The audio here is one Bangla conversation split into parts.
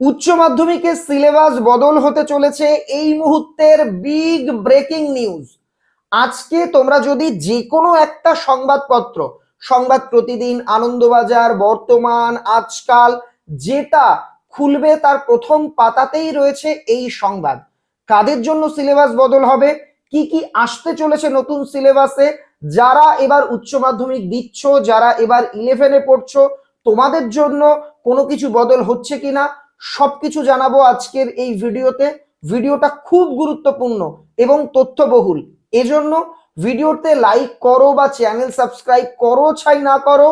উচ্চ মাধ্যমিকের সিলেবাস বদল হতে চলেছে। এই মুহূর্তের বিগ ব্রেকিং নিউজ আজকে তোমরা যদি যে কোনো একটা সংবাদপত্র, সংবাদ প্রতিদিন, আনন্দবাজার, বর্তমান, আজকাল, যেটা খুলবে তার প্রথম পাতাতেই রয়েছে এই সংবাদ। কাদের জন্য সিলেবাস বদল হবে? কি কি আসতে চলেছে নতুন সিলেবাসে? যারা এবার উচ্চ মাধ্যমিক দিচ্ছ, যারা এবার ইলেভেনে পড়ছো, তোমাদের জন্য কোনো কিছু বদল হচ্ছে কিনা? সবকিছু জানাব আজকের এই ভিডিওতে। ভিডিওটা খুব গুরুত্বপূর্ণ এবং তথ্যবহুল। এজন্য ভিডিওতে লাইক করো বা চ্যানেল সাবস্ক্রাইব করো, ছাই না করো,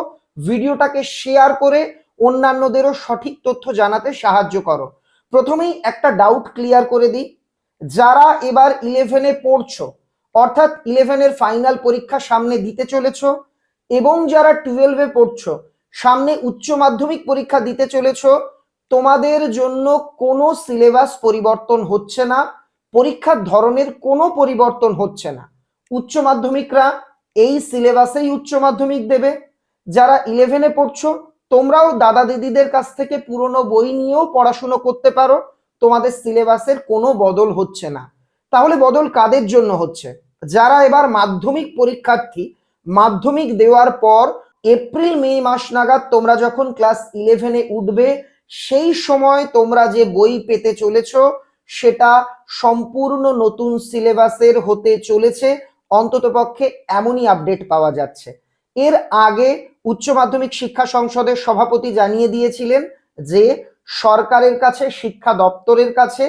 ভিডিওটাকে শেয়ার করে অন্যান্যদেরও সঠিক তথ্য জানাতে সাহায্য করো। প্রথমেই একটা ডাউট ক্লিয়ার করে দিই। যারা এবার ইলেভেনে পড়ছো, অর্থাৎ ইলেভেনের ফাইনাল পরীক্ষা সামনে দিতে চলেছো এবং যারা টুয়েলভে পড়ছো, সামনে উচ্চ মাধ্যমিক পরীক্ষা দিতে চলেছো তোমাদের জন্য কোনো সিলেবাস পরিবর্তন হচ্ছে না, পরীক্ষার ধরনের কোনো পরিবর্তন হচ্ছে না। উচ্চ মাধ্যমিকরা এই সিলেবাসেই উচ্চ মাধ্যমিক দেবে। যারা ইলেভেনে পড়ছো, তোমরাও দাদা দিদিদের কাছ থেকে পুরনো বই নিয়েও পড়াশুনো করতে পারো, তোমাদের সিলেবাসের কোনো বদল হচ্ছে না। তাহলে বদল কাদের জন্য হচ্ছে? যারা এবার মাধ্যমিক পরীক্ষার্থী, মাধ্যমিক দেওয়ার পর এপ্রিল, মে মাস নাগাদ তোমরা যখন ক্লাস ইলেভেনে উঠবে সেই সময় তোমরা যে বই পেতে চলেছ, সেটা সম্পূর্ণ নতুন সিলেবাসের হতে চলেছে। অন্ততপক্ষে এমনই আপডেট পাওয়া যাচ্ছে। এর আগে উচ্চ মাধ্যমিক শিক্ষা সংসদের সভাপতি জানিয়ে দিয়েছিলেন যে, সরকারের কাছে, শিক্ষা দপ্তরের কাছে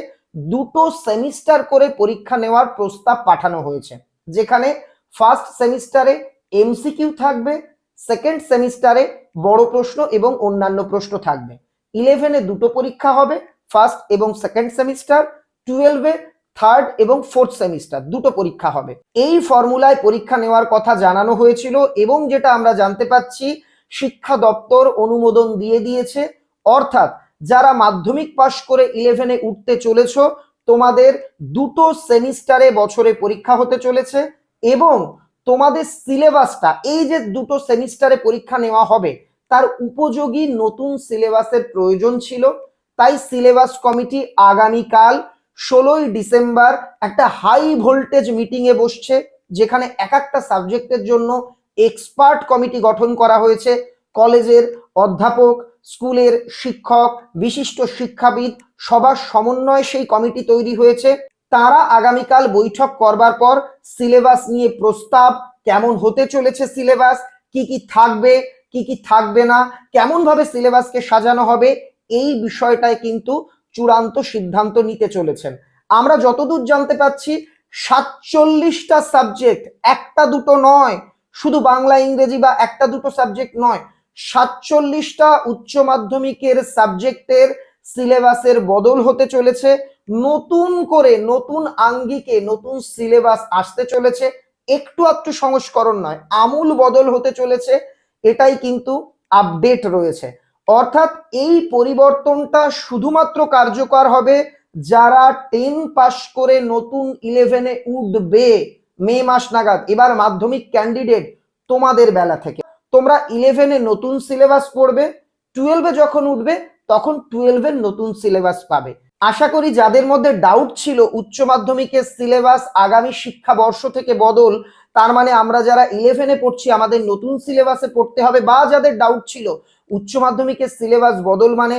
দুটো সেমিস্টার করে পরীক্ষা নেওয়ার প্রস্তাব পাঠানো হয়েছে। যেখানে ফার্স্ট সেমিস্টারে এমসিকিউ থাকবে, সেকেন্ড সেমিস্টারে বড় প্রশ্ন এবং অন্যান্য প্রশ্ন থাকবে। ইলেভেনে দুটো পরীক্ষা হবে ফার্স্ট এবং সেকেন্ড সেমিস্টার টুয়েলভে থার্ড এবং ফোর্থ সেমিস্টার দুটো পরীক্ষা হবে। এই ফর্মুলায় পরীক্ষা নেওয়ার কথা জানানো হয়েছিল এবং যেটা আমরা জানতে পাচ্ছি, শিক্ষা দপ্তর অনুমোদন দিয়ে দিয়েছে। অর্থাৎ যারা মাধ্যমিক পাশ করে ইলেভেনে উঠতে চলেছ, তোমাদের দুটো সেমিস্টারে বছরে পরীক্ষা হতে চলেছে এবং তোমাদের সিলেবাসটা এই যে দুটো সেমিস্টারে পরীক্ষা নেওয়া হবে তার উপযোগী নতুন সিলেবাসের প্রয়োজন ছিল। তাই সিলেবাস কমিটি আগামীকাল ষোলোই ডিসেম্বর একটা হাই ভোল্টেজ মিটিং এ বসছে, যেখানে এক একটা সাবজেক্টের জন্য এক্সপার্ট কমিটি গঠন করা হয়েছে। কলেজের অধ্যাপক, স্কুলের শিক্ষক, বিশিষ্ট শিক্ষাবিদ সবার সমন্বয়ে সেই কমিটি তৈরি হয়েছে। তারা আগামীকাল বৈঠক করবার পর সিলেবাস নিয়ে প্রস্তাব, কেমন হতে চলেছে সিলেবাস, কি কি থাকবে কি কি থাকবে না, কেমন ভাবে সিলেবাসকে সাজানো হবে, এই বিষয়টায় কিন্তু চূড়ান্ত সিদ্ধান্ত নিতে চলেছেন। আমরা যতদূর জানতে পাচ্ছি সাতচল্লিশটা সাবজেক্ট একটা দুটো নয়, শুধু বাংলা, ইংরেজি বা একটা দুটো সাবজেক্ট নয়, সাতচল্লিশটা উচ্চ মাধ্যমিকের সাবজেক্টের সিলেবাসের বদল হতে চলেছে, নতুন করে নতুন আঙ্গিকে নতুন সিলেবাস আসতে চলেছে, একটু একটু সংস্করণ নয়, আমূল বদল হতে চলেছে এটাই কিন্তু আপডেট রয়েছে। অর্থাৎ এই পরিবর্তনটা শুধুমাত্র কার্যকর হবে যারা টেন পাস করে নতুন ইলেভেনে উঠবে মে মাস নাগাদ। এবার মাধ্যমিক ক্যান্ডিডেট তোমাদের বেলা থেকে। তোমরা ইলেভেনে নতুন সিলেবাস পড়বে টুয়েলভে যখন উঠবে, তখন টুয়েলভের নতুন সিলেবাস পাবে। আশা করি যাদের মধ্যে ডাউট ছিল উচ্চ মাধ্যমিকের সিলেবাস আগামী শিক্ষাবর্ষ থেকে বদল তার মানে আমরা যারা ইলেভেনে পড়ছি, আমাদের নতুন সিলেবাসে পড়তে হবে বা যাদের ডাউট ছিল, উচ্চ মাধ্যমিকের সিলেবাস বদল মানে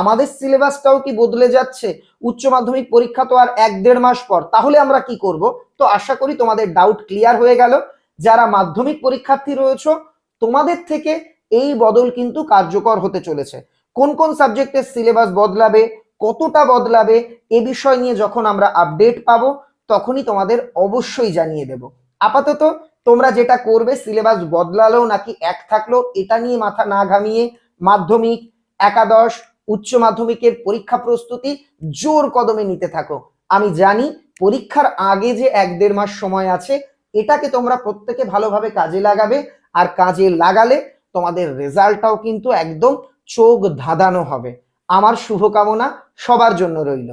আমাদের সিলেবাসটাও কি বদলে যাচ্ছে? উচ্চ মাধ্যমিক পরীক্ষা তো আর এক দেড় মাস পর, তাহলে আমরা কি করব? তো আশা করি তোমাদের ডাউট ক্লিয়ার হয়ে গেল। যারা মাধ্যমিক পরীক্ষার্থী রয়েছে, তোমাদের থেকে এই বদল কিন্তু কার্যকর হতে চলেছে। কোন কোন সাবজেক্টের সিলেবাস বদলাবে, কতটা বদলাবে, এ বিষয় নিয়ে যখন আমরা আপডেট পাবো, তখনই তোমাদের অবশ্যই জানিয়ে দেব। আপাতত তোমরা যেটা করবে সিলেবাস বদলালো নাকি এক থাকল, এটা নিয়ে মাথা না ঘামিয়ে মাধ্যমিক, একাদশ, উচ্চ মাধ্যমিকের পরীক্ষা প্রস্তুতি জোর কদমে নিতে থাকো। আমি জানি পরীক্ষার আগে যে এক দেড় মাস সময় আছে, এটাকে তোমরা প্রত্যেকে ভালোভাবে কাজে লাগাবে আর কাজে লাগালে তোমাদের রেজাল্টটাও কিন্তু একদম চোখ ধাঁধানো হবে। আমার শুভকামনা সবার জন্য রইল।